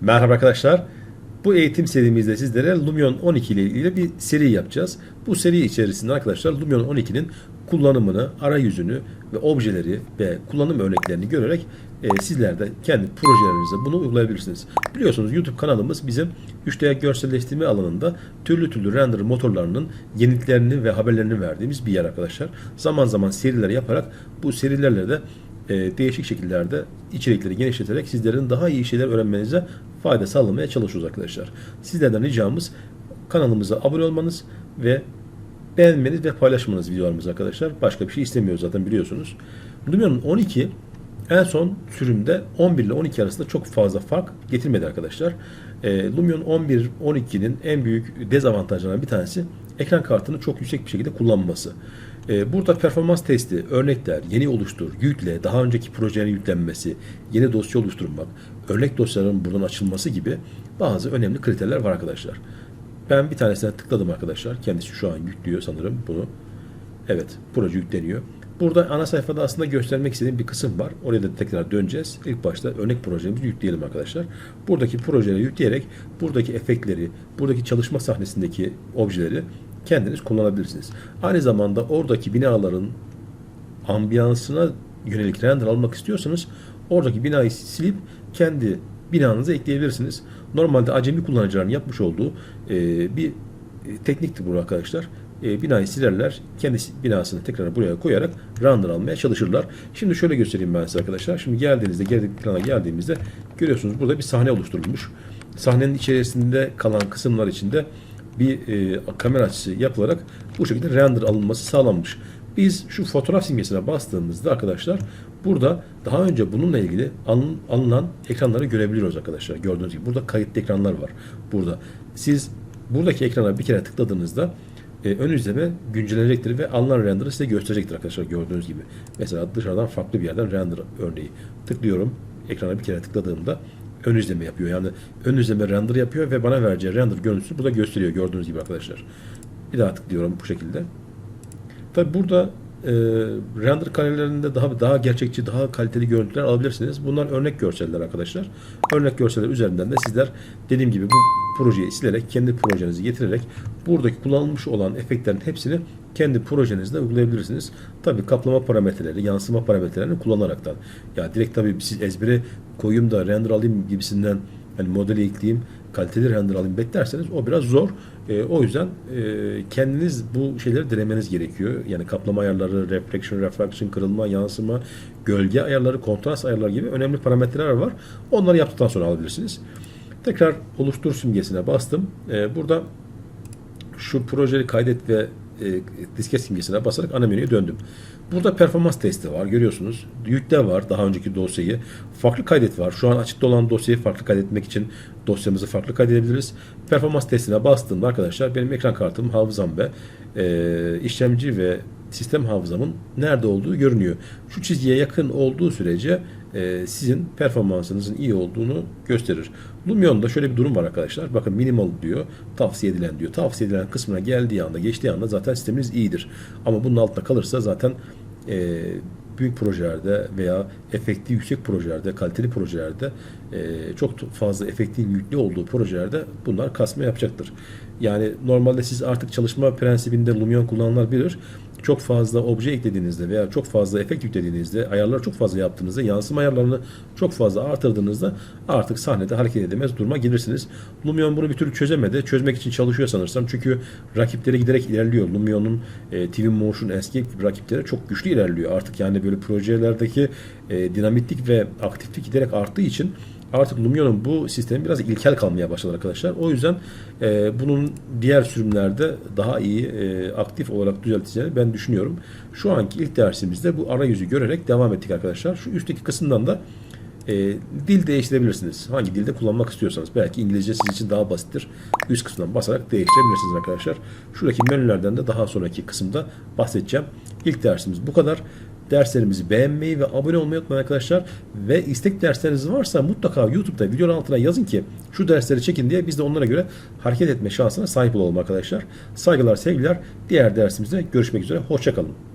Merhaba arkadaşlar. Bu eğitim serimizde sizlere Lumion 12 ile ilgili bir seri yapacağız. Bu seri içerisinde arkadaşlar Lumion 12'nin kullanımını, arayüzünü ve objeleri ve kullanım örneklerini görerek e, sizler de kendi projelerinizde bunu uygulayabilirsiniz. Biliyorsunuz YouTube kanalımız bizim 3D görselleştirme alanında türlü türlü render motorlarının yeniliklerini ve haberlerini verdiğimiz bir yer arkadaşlar. Zaman zaman seriler yaparak bu serilerle de e, değişik şekillerde içerikleri genişleterek sizlerin daha iyi şeyler öğrenmenize fayda sağlamaya çalışıyoruz arkadaşlar. Sizlerden ricamız kanalımıza abone olmanız ve beğenmeniz ve paylaşmanız videolarımızı arkadaşlar. Başka bir şey istemiyoruz zaten biliyorsunuz. Lumion'un 12 en son sürümde 11 ile 12 arasında çok fazla fark getirmedi arkadaşlar. E, Lumion 11 12'nin en büyük dezavantajlarından bir tanesi ekran kartını çok yüksek bir şekilde kullanması. E, burada performans testi, örnekler, yeni oluştur, yükle, daha önceki projenin yüklenmesi, yeni dosya oluşturmak, örnek dosyaların buradan açılması gibi bazı önemli kriterler var arkadaşlar. Ben bir tanesine tıkladım arkadaşlar. Kendisi şu an yüklüyor sanırım bunu. Evet, proje yükleniyor. Burada ana sayfada aslında göstermek istediğim bir kısım var. Oraya da tekrar döneceğiz. İlk başta örnek projemizi yükleyelim arkadaşlar. Buradaki projeleri yükleyerek buradaki efektleri, buradaki çalışma sahnesindeki objeleri kendiniz kullanabilirsiniz. Aynı zamanda oradaki binaların ambiyansına yönelik render almak istiyorsanız oradaki binayı silip kendi binanıza ekleyebilirsiniz. Normalde acemi kullanıcıların yapmış olduğu e, bir e, tekniktir bu arkadaşlar. E, binayı silerler, kendi binasını tekrar buraya koyarak render almaya çalışırlar. Şimdi şöyle göstereyim ben size arkadaşlar. Şimdi geldiğinizde, geldik plana geldiğimizde görüyorsunuz burada bir sahne oluşturulmuş. Sahnenin içerisinde kalan kısımlar içinde bir e, kamera açısı yapılarak bu şekilde render alınması sağlanmış. Biz şu fotoğraf simgesine bastığımızda arkadaşlar burada daha önce bununla ilgili alın, alınan ekranları görebiliyoruz arkadaşlar. Gördüğünüz gibi burada kayıtlı ekranlar var. Burada siz buradaki ekrana bir kere tıkladığınızda e, ön izleme güncellenecektir ve alınan render'ı size gösterecektir arkadaşlar gördüğünüz gibi. Mesela dışarıdan farklı bir yerden render örneği tıklıyorum. Ekrana bir kere tıkladığımda ön izleme yapıyor. Yani ön izleme render yapıyor ve bana vereceği render görüntüsü burada gösteriyor gördüğünüz gibi arkadaşlar. Bir daha tıklıyorum bu şekilde. Tabi burada e, render karelerinde daha daha gerçekçi, daha kaliteli görüntüler alabilirsiniz. Bunlar örnek görseller arkadaşlar. Örnek görseller üzerinden de sizler dediğim gibi bu projeyi silerek, kendi projenizi getirerek buradaki kullanılmış olan efektlerin hepsini kendi projenizde uygulayabilirsiniz. Tabi kaplama parametreleri, yansıma parametrelerini kullanaraktan. Ya direkt tabi siz ezbere koyayım da render alayım gibisinden hani modeli ekleyeyim, kaliteli render alayım beklerseniz o biraz zor. E, o yüzden e, kendiniz bu şeyleri denemeniz gerekiyor. Yani kaplama ayarları, reflection, refraction, kırılma, yansıma, gölge ayarları, kontrast ayarları gibi önemli parametreler var. Onları yaptıktan sonra alabilirsiniz. Tekrar oluştur simgesine bastım. E, burada şu projeyi kaydet ve e, disket simgesine basarak ana menüye döndüm. Burada performans testi var görüyorsunuz. Yükle var daha önceki dosyayı. Farklı kaydet var. Şu an açıkta olan dosyayı farklı kaydetmek için dosyamızı farklı kaydedebiliriz. Performans testine bastığımda arkadaşlar benim ekran kartım, hafızam ve e, işlemci ve sistem hafızamın nerede olduğu görünüyor. Şu çizgiye yakın olduğu sürece e, sizin performansınızın iyi olduğunu gösterir. Lumion'da şöyle bir durum var arkadaşlar. Bakın minimal diyor, tavsiye edilen diyor. Tavsiye edilen kısmına geldiği anda, geçtiği anda zaten sisteminiz iyidir. Ama bunun altında kalırsa zaten e, büyük projelerde veya efekti yüksek projelerde, kaliteli projelerde e, çok fazla efektin yüklü olduğu projelerde bunlar kasma yapacaktır. Yani normalde siz artık çalışma prensibinde Lumion kullananlar bilir. Çok fazla obje eklediğinizde veya çok fazla efekt yüklediğinizde, ayarları çok fazla yaptığınızda, yansıma ayarlarını çok fazla artırdığınızda artık sahnede hareket edemez duruma gelirsiniz. Lumion bunu bir türlü çözemedi. Çözmek için çalışıyor sanırsam. Çünkü rakipleri giderek ilerliyor. Lumion'un e, TV Motion eski rakipleri çok güçlü ilerliyor. Artık yani böyle projelerdeki e, dinamitlik ve aktiflik giderek arttığı için artık Lumion'un bu sistemi biraz ilkel kalmaya başladı arkadaşlar. O yüzden e, bunun diğer sürümlerde daha iyi e, aktif olarak düzelteceğini ben düşünüyorum. Şu anki ilk dersimizde bu arayüzü görerek devam ettik arkadaşlar. Şu üstteki kısımdan da e, dil değiştirebilirsiniz. Hangi dilde kullanmak istiyorsanız. Belki İngilizce sizin için daha basittir. Üst kısımdan basarak değiştirebilirsiniz arkadaşlar. Şuradaki menülerden de daha sonraki kısımda bahsedeceğim. İlk dersimiz bu kadar. Derslerimizi beğenmeyi ve abone olmayı unutmayın arkadaşlar. Ve istek dersleriniz varsa mutlaka YouTube'da videonun altına yazın ki şu dersleri çekin diye biz de onlara göre hareket etme şansına sahip olalım arkadaşlar. Saygılar, sevgiler. Diğer dersimizde görüşmek üzere. Hoşçakalın.